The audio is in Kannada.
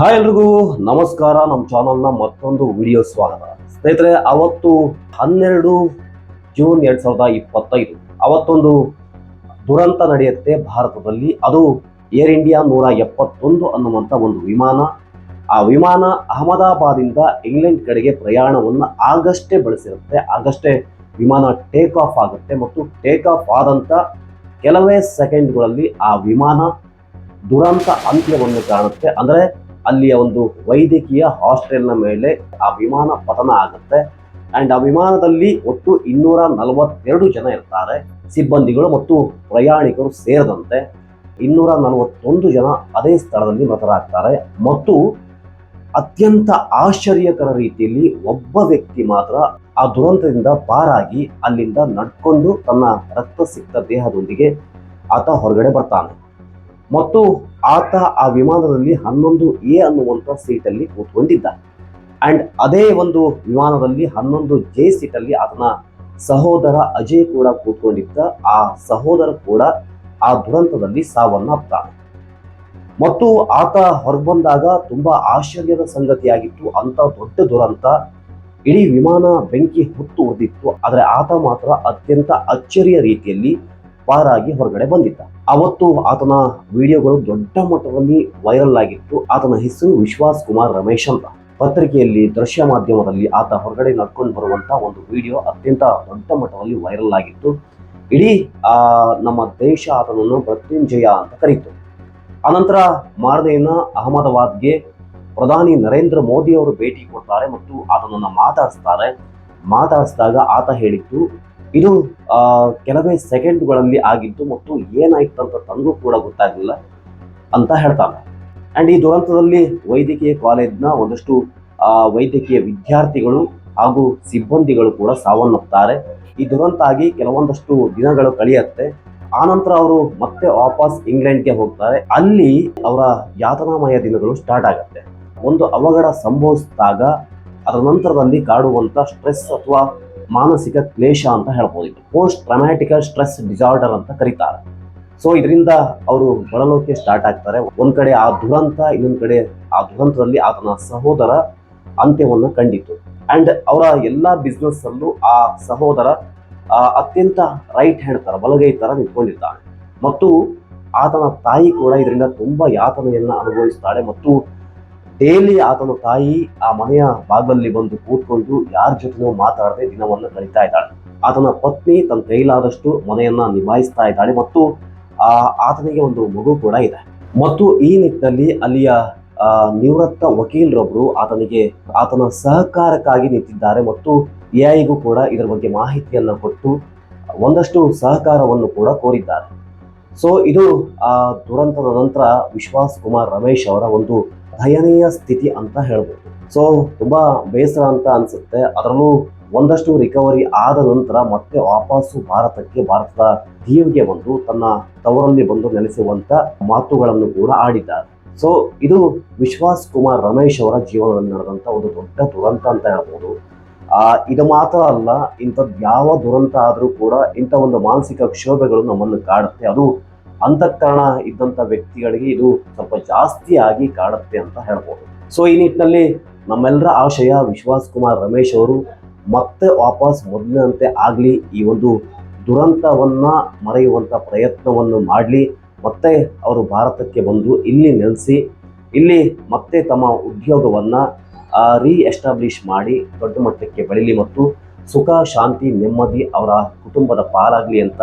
ಹಾಯ್ ಎಲ್ರಿಗೂ, ನಮಸ್ಕಾರ. ನಮ್ಮ ಚಾನಲ್ನ ಮತ್ತೊಂದು ವಿಡಿಯೋ ಸ್ವಾಗತ. ಸ್ನೇಹಿತರೆ, ಅವತ್ತು ಹನ್ನೆರಡು ಜೂನ್ ಎರಡ್ ಸಾವಿರದ ಇಪ್ಪತ್ತೈದು. ಅವತ್ತೊಂದು ದುರಂತ ನಡೆಯುತ್ತೆ ಭಾರತದಲ್ಲಿ. ಅದು ಏರ್ ಇಂಡಿಯಾ ನೂರ ಎಪ್ಪತ್ತೊಂದು ಅನ್ನುವಂಥ ಒಂದು ವಿಮಾನ. ಆ ವಿಮಾನ ಅಹಮದಾಬಾದಿಂದ ಇಂಗ್ಲೆಂಡ್ ಕಡೆಗೆ ಪ್ರಯಾಣವನ್ನು ಆಗಷ್ಟೇ ಬಳಸಿರುತ್ತೆ. ಆಗಷ್ಟೇ ವಿಮಾನ ಟೇಕ್ ಆಫ್ ಆಗುತ್ತೆ ಮತ್ತು ಟೇಕ್ ಆಫ್ ಆದಂಥ ಕೆಲವೇ ಸೆಕೆಂಡ್ಗಳಲ್ಲಿ ಆ ವಿಮಾನ ದುರಂತ ಅಂತ್ಯವನ್ನು ಕಾಣುತ್ತೆ. ಅಂದರೆ ಅಲ್ಲಿಯ ಒಂದು ವೈದ್ಯಕೀಯ ಹಾಸ್ಟೆಲ್ನ ಮೇಲೆ ಆ ವಿಮಾನ ಪತನ ಆಗುತ್ತೆ. ಅಂಡ್ ಆ ವಿಮಾನದಲ್ಲಿ ಒಟ್ಟು ಇನ್ನೂರ ನಲವತ್ತೆರಡು ಜನ ಇರ್ತಾರೆ. ಸಿಬ್ಬಂದಿಗಳು ಮತ್ತು ಪ್ರಯಾಣಿಕರು ಸೇರಿದಂತೆ ಇನ್ನೂರ ನಲವತ್ತೊಂದು ಜನ ಅದೇ ಸ್ಥಳದಲ್ಲಿ ಮೃತರಾಗ್ತಾರೆ. ಮತ್ತು ಅತ್ಯಂತ ಆಶ್ಚರ್ಯಕರ ರೀತಿಯಲ್ಲಿ ಒಬ್ಬ ವ್ಯಕ್ತಿ ಮಾತ್ರ ಆ ದುರಂತದಿಂದ ಪಾರಾಗಿ ಅಲ್ಲಿಂದ ನಡ್ಕೊಂಡು ತನ್ನ ರಕ್ತ ಸಿಕ್ತ ದೇಹದೊಂದಿಗೆ ಆತ ಹೊರಗಡೆ ಬರ್ತಾನೆ. ಮತ್ತು ಆತ ಆ ವಿಮಾನದಲ್ಲಿ ಹನ್ನೊಂದು ಎ ಅನ್ನುವಂಥ ಸೀಟಲ್ಲಿ ಕೂತ್ಕೊಂಡಿದ್ದ. ಅಂಡ್ ಅದೇ ಒಂದು ವಿಮಾನದಲ್ಲಿ ಹನ್ನೊಂದು ಜೆ ಸೀಟಲ್ಲಿ ಆತನ ಸಹೋದರ ಅಜಯ್ ಕೂಡ ಕೂತ್ಕೊಂಡಿದ್ದ. ಆ ಸಹೋದರ ಕೂಡ ಆ ದುರಂತದಲ್ಲಿ ಸಾವನ್ನಪ್ತಾನೆ ಮತ್ತು ಆತ ಹೊರಬಂದಾಗ ತುಂಬಾ ಆಶ್ಚರ್ಯದ ಸಂಗತಿಯಾಗಿತ್ತು. ಅಂತ ದೊಡ್ಡ ದುರಂತ ಇಡೀ ವಿಮಾನ ಬೆಂಕಿ ಹೊತ್ತು ಉರಿದಿತ್ತು. ಆದರೆ ಆತ ಮಾತ್ರ ಅತ್ಯಂತ ಅಚ್ಚರಿಯ ರೀತಿಯಲ್ಲಿ ಪಾರಾಗಿ ಹೊರಗಡೆ ಬಂದಿದ್ದ. ಅವತ್ತು ಆತನ ವಿಡಿಯೋಗಳು ದೊಡ್ಡ ಮಟ್ಟದಲ್ಲಿ ವೈರಲ್ ಆಗಿತ್ತು. ಆತನ ಹೆಸರು ವಿಶ್ವಾಸ್ ಕುಮಾರ್ ರಮೇಶ್ ಅಂತ. ಪತ್ರಿಕೆಯಲ್ಲಿ ದೃಶ್ಯ ಮಾಧ್ಯಮದಲ್ಲಿ ಆತ ಹೊರಗಡೆ ನಡ್ಕೊಂಡು ಬರುವಂತ ಒಂದು ವಿಡಿಯೋ ಅತ್ಯಂತ ದೊಡ್ಡ ಮಟ್ಟದಲ್ಲಿ ವೈರಲ್ ಆಗಿತ್ತು. ಇಡೀ, ಆ, ನಮ್ಮ ದೇಶ ಆತನನ್ನು ಮೃತ್ಯುಂಜಯ ಅಂತ ಕರೀತು. ಅನಂತರ ಮಾರನೆಯನ್ನ ಅಹಮದಾಬಾದ್ಗೆ ಪ್ರಧಾನಿ ನರೇಂದ್ರ ಮೋದಿ ಅವರು ಭೇಟಿ ಕೊಡ್ತಾರೆ ಮತ್ತು ಆತನನ್ನು ಮಾತಾಡಿಸ್ತಾರೆ. ಮಾತಾಡಿಸಿದಾಗ ಆತ ಹೇಳಿದ್ದು ಇದು ಕೆಲವೇ ಸೆಕೆಂಡ್ಗಳಲ್ಲಿ ಆಗಿದ್ದು ಮತ್ತು ಏನಾಯ್ತು ಅಂತ ತನಗೂ ಕೂಡ ಗೊತ್ತಾಗಲಿಲ್ಲ ಅಂತ ಹೇಳ್ತಾನೆ ಆ್ಯಂಡ್ ಈ ದುರಂತದಲ್ಲಿ ವೈದ್ಯಕೀಯ ಕಾಲೇಜ್ನ ಒಂದಷ್ಟು ವೈದ್ಯಕೀಯ ವಿದ್ಯಾರ್ಥಿಗಳು ಹಾಗೂ ಸಿಬ್ಬಂದಿಗಳು ಕೂಡ ಸಾವನ್ನಪ್ಪುತ್ತಾರೆ ಈ ದುರಂತ ಆಗಿ ಕೆಲವೊಂದಷ್ಟು ದಿನಗಳು ಕಳೆಯುತ್ತೆ. ಆನಂತರ ಅವರು ಮತ್ತೆ ವಾಪಸ್ ಇಂಗ್ಲೆಂಡ್ಗೆ ಹೋಗ್ತಾರೆ. ಅಲ್ಲಿ ಅವರ ಯಾತನಾಮಯ ದಿನಗಳು ಸ್ಟಾರ್ಟ್ ಆಗುತ್ತೆ. ಒಂದು ಅವಘಡ ಸಂಭವಿಸಿದಾಗ, ಅದರ ನಂತರದಲ್ಲಿ ಕಾಡುವಂಥ ಸ್ಟ್ರೆಸ್ ಅಥವಾ ಮಾನಸಿಕ ಕ್ಲೇಶ ಅಂತ ಹೇಳ್ಬೋದು ಪೋಸ್ಟ್ ಟ್ರಮ್ಯಾಟಿಕಲ್ ಸ್ಟ್ರೆಸ್ ಡಿಸಾರ್ಡರ್ ಅಂತ ಕರೀತಾರೆ. ಸೊ ಇದರಿಂದ ಅವರು ಬಳಲೋಕೆ ಸ್ಟಾರ್ಟ್ ಆಗ್ತಾರೆ. ಒಂದು ಕಡೆ ಆ ದುರಂತ, ಇನ್ನೊಂದು ಕಡೆ ಆ ದುರಂತದಲ್ಲಿ ಆತನ ಸಹೋದರ ಅಂತ್ಯವನ್ನು ಕಂಡಿತು. ಅಂಡ್ ಅವರ ಎಲ್ಲಾ ಬಿಸ್ನೆಸ್ ಅಲ್ಲೂ ಆ ಸಹೋದರ ಅತ್ಯಂತ ರೈಟ್ ಹ್ಯಾಂಡ್ ತರ, ಬಲಗೈ ತರ ನಿಂತ್ಕೊಂಡಿದ್ದಾನೆ ಮತ್ತು ಆತನ ತಾಯಿ ಕೂಡ ಇದರಿಂದ ತುಂಬಾ ಯಾತನೆಯನ್ನ ಅನುಭವಿಸ್ತಾಳೆ ಮತ್ತು ಡೈಲಿ ಆತನ ತಾಯಿ ಆ ಮನೆಯ ಬಾಗಲಲ್ಲಿ ಬಂದು ಕೂತ್ಕೊಂಡು ಯಾರ ಜೊತೆನೂ ಮಾತಾಡದೆ ದಿನವನ್ನು ಕಳೀತಾ ಇದ್ದಾಳೆ. ಆತನ ಪತ್ನಿ ತನ್ನ ಕೈಲಾದಷ್ಟು ಮನೆಯನ್ನ ನಿಭಾಯಿಸ್ತಾ ಇದ್ದಾಳೆ ಮತ್ತು ಆ ಆತನಿಗೆ ಒಂದು ಮಗು ಕೂಡ ಇದೆ. ಮತ್ತು ಈ ನಿಟ್ಟಿನಲ್ಲಿ ಅಲ್ಲಿಯ ನಿವೃತ್ತ ವಕೀಲರೊಬ್ಬರು ಆತನಿಗೆ, ಆತನ ಸಹಕಾರಕ್ಕಾಗಿ ನಿಂತಿದ್ದಾರೆ ಮತ್ತು ಎಐಗೂ ಕೂಡ ಇದರ ಬಗ್ಗೆ ಮಾಹಿತಿಯನ್ನು ಕೊಟ್ಟು ಒಂದಷ್ಟು ಸಹಕಾರವನ್ನು ಕೂಡ ಕೋರಿದ್ದಾರೆ. ಸೊ ಇದು, ಆ, ದುರಂತದ ನಂತರ ವಿಶ್ವಾಸ್ ಕುಮಾರ್ ರಮೇಶ್ ಅವರ ಒಂದು ದಯನೀಯ ಸ್ಥಿತಿ ಅಂತ ಹೇಳ್ಬೋದು. ಸೊ ತುಂಬಾ ಬೇಸರ ಅಂತ ಅನ್ಸುತ್ತೆ. ಅದರಲ್ಲೂ ಒಂದಷ್ಟು ರಿಕವರಿ ಆದ ನಂತರ ಮತ್ತೆ ವಾಪಸ್ಸು ಭಾರತಕ್ಕೆ, ಭಾರತದ ದೀವಿಗೆ ಬಂದು ತನ್ನ ತವರಲ್ಲಿ ಬಂದು ನೆಲೆಸುವಂತ ಮಾತುಗಳನ್ನು ಕೂಡ ಆಡಿದ್ದಾರೆ. ಸೊ ಇದು ವಿಶ್ವಾಸ್ ಕುಮಾರ್ ರಮೇಶ್ ಅವರ ಜೀವನದಲ್ಲಿ ನಡೆದಂತ ಒಂದು ದೊಡ್ಡ ದುರಂತ ಅಂತ ಹೇಳ್ಬೋದು. ಆ, ಇದು ಮಾತ್ರ ಅಲ್ಲ, ಇಂಥದ್ದು ಯಾವ ದುರಂತ ಆದರೂ ಕೂಡ ಇಂಥ ಒಂದು ಮಾನಸಿಕ ಕ್ಷೋಭೆಗಳು ನಮ್ಮನ್ನು ಕಾಡುತ್ತೆ. ಅದು ಅಂತಃಕರಣ ಇದ್ದಂಥ ವ್ಯಕ್ತಿಗಳಿಗೆ ಇದು ಸ್ವಲ್ಪ ಜಾಸ್ತಿ ಆಗಿ ಕಾಡುತ್ತೆ ಅಂತ ಹೇಳ್ಬೋದು. ಸೊ ಈ ನಿಟ್ಟಿನಲ್ಲಿ ನಮ್ಮೆಲ್ಲರ ಆಶಯ ವಿಶ್ವಾಸ್ ಕುಮಾರ್ ರಮೇಶ್ ಅವರು ಮತ್ತೆ ವಾಪಸ್ ಮೊದಲಿನಂತೆ ಆಗಲಿ, ಈ ಒಂದು ದುರಂತವನ್ನ ಮರೆಯುವಂಥ ಪ್ರಯತ್ನವನ್ನು ಮಾಡಲಿ, ಮತ್ತೆ ಅವರು ಭಾರತಕ್ಕೆ ಬಂದು ಇಲ್ಲಿ ನೆಲೆಸಿ, ಇಲ್ಲಿ ಮತ್ತೆ ತಮ್ಮ ಉದ್ಯೋಗವನ್ನು ರೀ ಎಸ್ಟಾಬ್ಲಿಷ್ ಮಾಡಿ ದೊಡ್ಡ ಮಟ್ಟಕ್ಕೆ ಬೆಳೀಲಿ ಮತ್ತು ಸುಖ, ಶಾಂತಿ, ನೆಮ್ಮದಿ ಅವರ ಕುಟುಂಬದ ಪಾಲಾಗಲಿ ಅಂತ